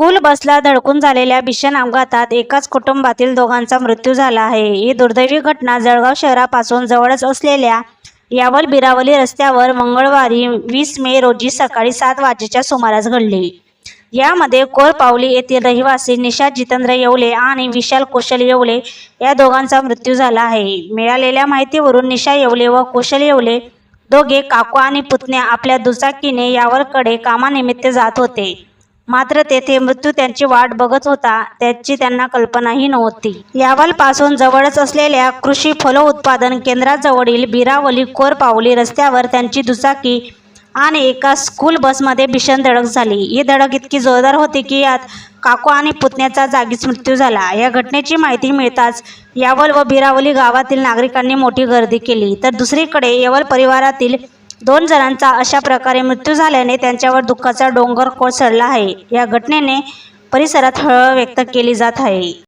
School बसला धडकून झालेल्या भीषण अपघातात एकाच कुटुंबातील दोघांचा मृत्यू झाला आहे. ही दुर्दैवी घटना जळगाव शहरापासून जवळच असलेल्या यावल बिरावली रस्त्यावर मंगळवारी वीस मे रोजी सकाळी सात वाजेच्या सुमारास घडली. यामध्ये कोरपावली येथील रहिवासी निशा जितेंद्र येवले आणि विशाल कुशल येवले या दोघांचा मृत्यू झाला आहे. मिळालेल्या माहितीवरून निशा येवले व कुशल येवले दोघे काकू आणि पुतण्या आपल्या दुचाकीने यावलकडे कामानिमित्त जात होते. मात्र तेथे मृत्यू त्यांची वाट बघत होता. त्याची त्यांना कल्पनाही नव्हती. यावलपासून जवळच असलेल्या कृषी फलोत्पादन केंद्राजवळील बिरावली कोरपावली रस्त्यावर त्यांची दुचाकी आणि एका स्कूल बसमध्ये भीषण धडक झाली. ही धडक इतकी जोरदार होती की यात काकू आणि पुतण्याचा जागीच मृत्यू झाला. या घटनेची माहिती मिळताच यावल व बिरावली गावातील नागरिकांनी मोठी गर्दी केली. तर दुसरीकडे यावल परिवारातील दोन जणांचा अशा प्रकारे मृत्यू झाल्याने त्यांच्यावर दुःखाचा डोंगर कोसळला आहे. या घटनेने परिसरात हळहळ व्यक्त केली जात आहे.